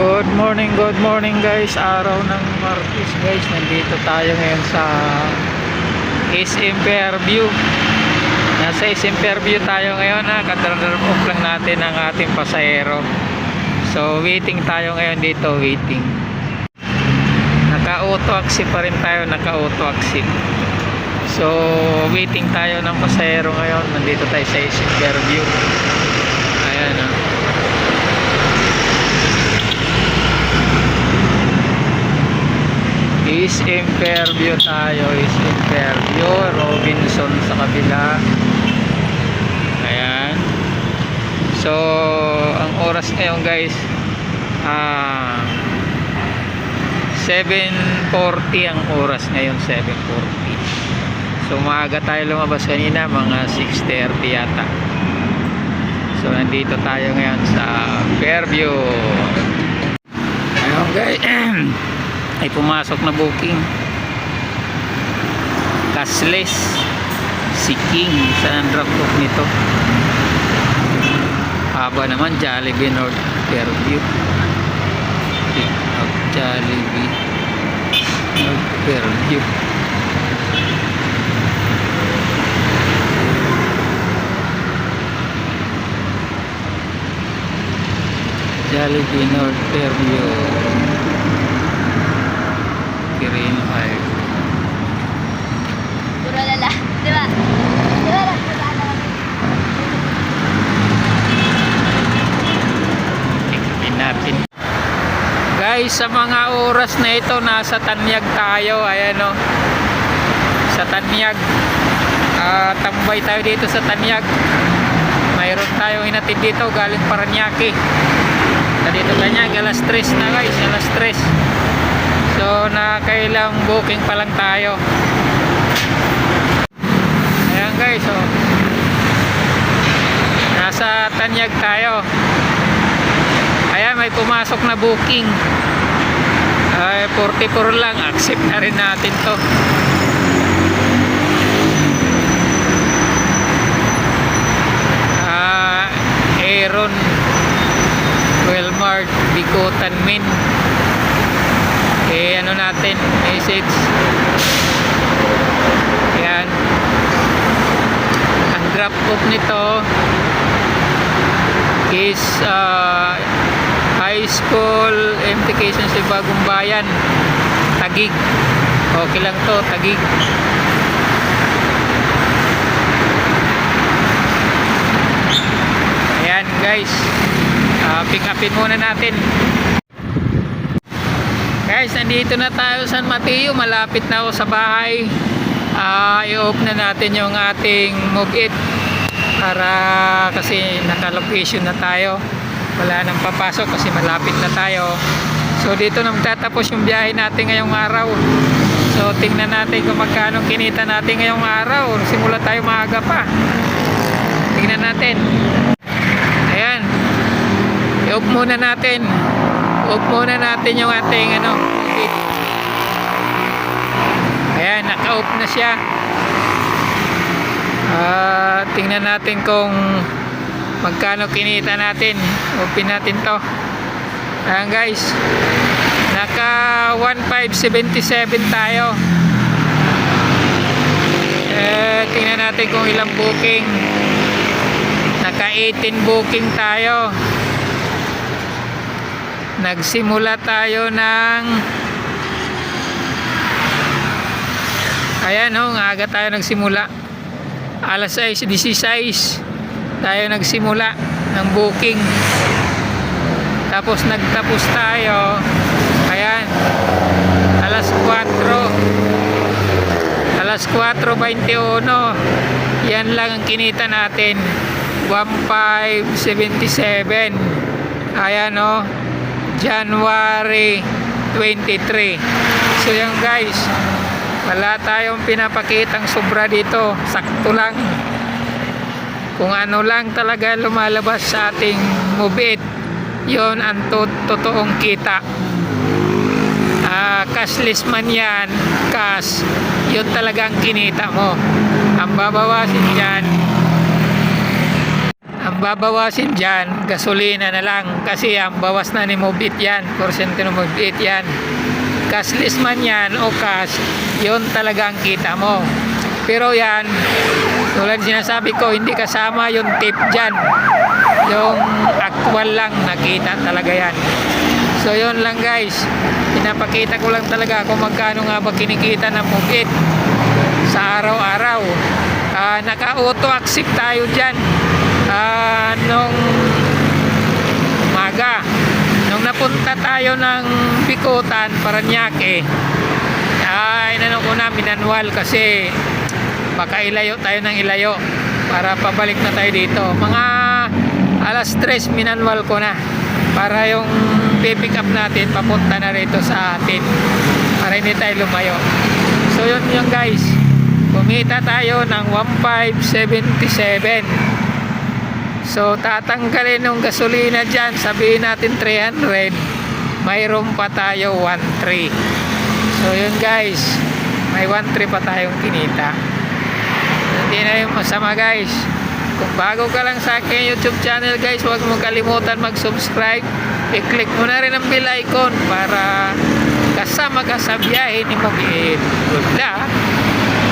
Good morning, good morning guys. Araw ng Martes guys. Nandito tayo ngayon sa SM Fairview. Nasa SM Fairview tayo ngayon ha. Kadrarap off lang natin ang ating pasahero. So waiting tayo ngayon dito, waiting. Naka-auto axi pa rin tayo, naka-auto axi. So waiting tayo ng pasahero ngayon. Nandito tayo sa SM Fairview. Ayan ah. Is Fairview tayo is Fairview Robinson sa kabila. Ayan. So ang oras ngayon guys ah 7.40 ang oras ngayon 7.40 so maaga tayo lumabas kanina mga 6.30 yata. So nandito tayo ngayon sa Fairview. Ayun guys ay pumasok na booking. Cashless. Si King. Saan drop off nito? Haba naman Jollibee North Fairview. Pick up Jollibee North Fairview. Jollibee North Fairview Guys, sa mga oras na ito, nasa Tanyag tayo. Ayan o. Sa Tanyag. Ah, tambay tayo dito sa Tanyag. Mayroon tayong inatid dito galing Paranaque. Sa dito Tanyag, alas 3 na guys. Alas 3. So, nakailang booking pa lang tayo. Ayan guys, oh. Nasa Tanyag tayo. Ayan, may pumasok na booking. Ay, 44 lang. Accept na rin natin to. Ah, Aaron Wilmart Bikotan Min. Eh, ano natin, message. Ayan. Ang drop off nito is uh, school implication sa bagong bayan. Tagig. Okay lang to tagig. Ayan guys. Uh, pick upin muna natin. Guys nandito na tayo San Mateo. Malapit na ako sa bahay. Uh, i-off na natin yung ating move it para kasi naka-location na tayo wala nang papasok kasi malapit na tayo. So dito na magtatapos yung biyahe natin ngayong araw. So tingnan natin kung magkano kinita natin ngayong araw. Simula tayo maaga pa. Tingnan natin. Ayan. I-off muna natin. Off muna natin yung ating ano ayan naka-off na siya. Ah, tingnan natin kung magkano kinita natin. Open natin to. Ayan guys. Naka 1577 tayo. Eh, tingnan natin kung ilang booking. Naka 18 booking tayo. Nagsimula tayo ng Ayan oh, aga tayo nagsimula alas 6.16 tayo nagsimula ng booking. Tapos nagtapos tayo. Ayan. Alas 4 alas 4.21 yan lang ang kinita natin. 1577 ayan o January 23 so yan guys. Wala tayong pinapakitang sobra dito. Sakto lang kung ano lang talaga lumalabas sa ating move it yon ang to- totoong kita Ah, cashless man yan cash yun talagang kinita mo ang babawasin dyan ang babawasin dyan, gasolina na lang. Kasi ang bawas na ni Mobit yan. Porsyento ng Mobit yan. Cashless man yan o cash, yun talaga ang kita mo. Pero yan, tulad sinasabi ko, hindi kasama yung tip dyan. Yung actual lang, nakita talaga yan. So yun lang guys, pinapakita ko lang talaga kung magkano nga ba kinikita ng Mobit sa araw-araw. Ah, naka-auto accept tayo dyan. Ah, nung umaga. Nung napunta tayo ng Bikutan, Paranaque, ay inano ko na, minanwal kasi baka ilayo tayo ng ilayo para pabalik na tayo dito. Mga alas 3 minanwal ko na para yung pipick up natin papunta na rito sa atin para hindi tayo lumayo. So yun yung guys. Kumita tayo ng 1577. So tatanggalin ng gasolina dyan, sabihin natin 300, mayroon pa tayo 13. So yun guys, may 13 pa tayong kinita. Hindi na yung masama guys. Kung bago ka lang sa aking YouTube channel guys, huwag mo kalimutan mag-subscribe. I-click mo na rin ang bell icon para kasama ka sa biyahe ni Mogiit. Good luck!